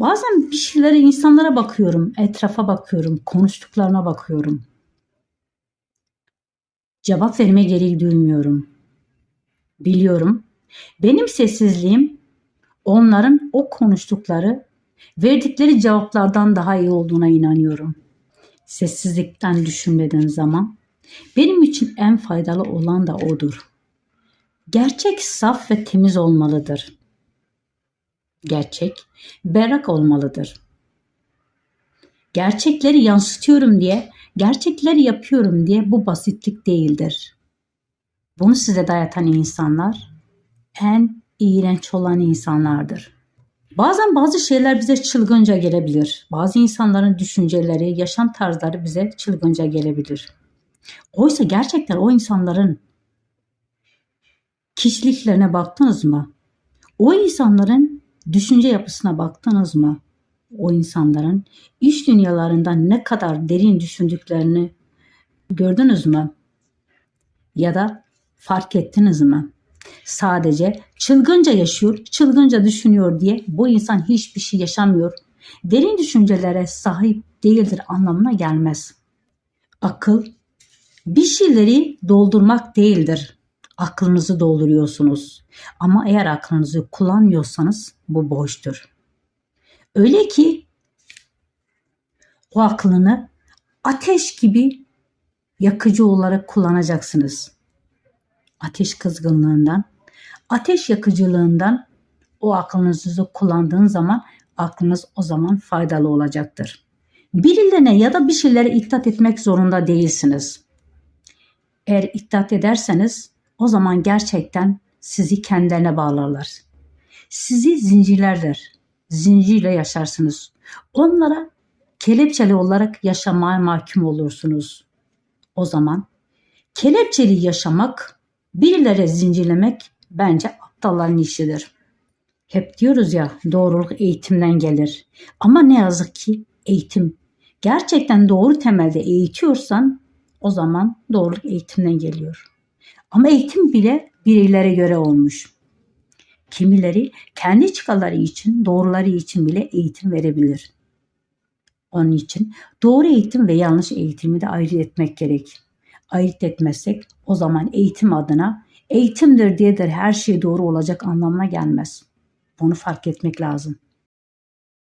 Bazen bir şeylere, insanlara bakıyorum, etrafa bakıyorum, konuştuklarına bakıyorum. Cevap verme gereği duymuyorum. Biliyorum. Benim sessizliğim onların o konuştukları, verdikleri cevaplardan daha iyi olduğuna inanıyorum. Sessizlikten düşünmediğin zaman benim için en faydalı olan da odur. Gerçek saf ve temiz olmalıdır. Gerçek berrak olmalıdır. Gerçekleri yansıtıyorum diye, gerçekleri yapıyorum diye bu basitlik değildir. Bunu size dayatan insanlar en iğrenç olan insanlardır. Bazen bazı şeyler bize çılgınca gelebilir. Bazı insanların düşünceleri, yaşam tarzları bize çılgınca gelebilir. Oysa gerçekten o insanların kişiliklerine baktınız mı? O insanların düşünce yapısına baktınız mı? O insanların iş dünyalarında ne kadar derin düşündüklerini gördünüz mü? Ya da fark ettiniz mi? Sadece çılgınca yaşıyor, çılgınca düşünüyor diye bu insan hiçbir şey yaşamıyor. Derin düşüncelere sahip değildir anlamına gelmez. Akıl bir şeyleri doldurmak değildir. Aklınızı dolduruyorsunuz. Ama eğer aklınızı kullanmıyorsanız bu boştur. Öyle ki o aklını ateş gibi yakıcı olarak kullanacaksınız. Ateş kızgınlığından, ateş yakıcılığından o aklınızı kullandığın zaman aklınız o zaman faydalı olacaktır. Birilerine ya da bir şeylere itaat etmek zorunda değilsiniz. Eğer itaat ederseniz o zaman gerçekten sizi kendilerine bağlarlar. Sizi zincirlerler. Zincirle yaşarsınız. Onlara kelepçeli olarak yaşamaya mahkum olursunuz. O zaman kelepçeli yaşamak, birilere zincirlemek bence aptalların işidir. Hep diyoruz ya doğruluk eğitimden gelir. Ama ne yazık ki eğitim gerçekten doğru temelde eğitiyorsan o zaman doğruluk eğitimden geliyor. Ama eğitim bile bireylere göre olmuş. Kimileri kendi çıkarları için, doğruları için bile eğitim verebilir. Onun için doğru eğitim ve yanlış eğitimi de ayırt etmek gerek. Ayırt etmezsek o zaman eğitim adına eğitimdir diye de her şey doğru olacak anlamına gelmez. Bunu fark etmek lazım.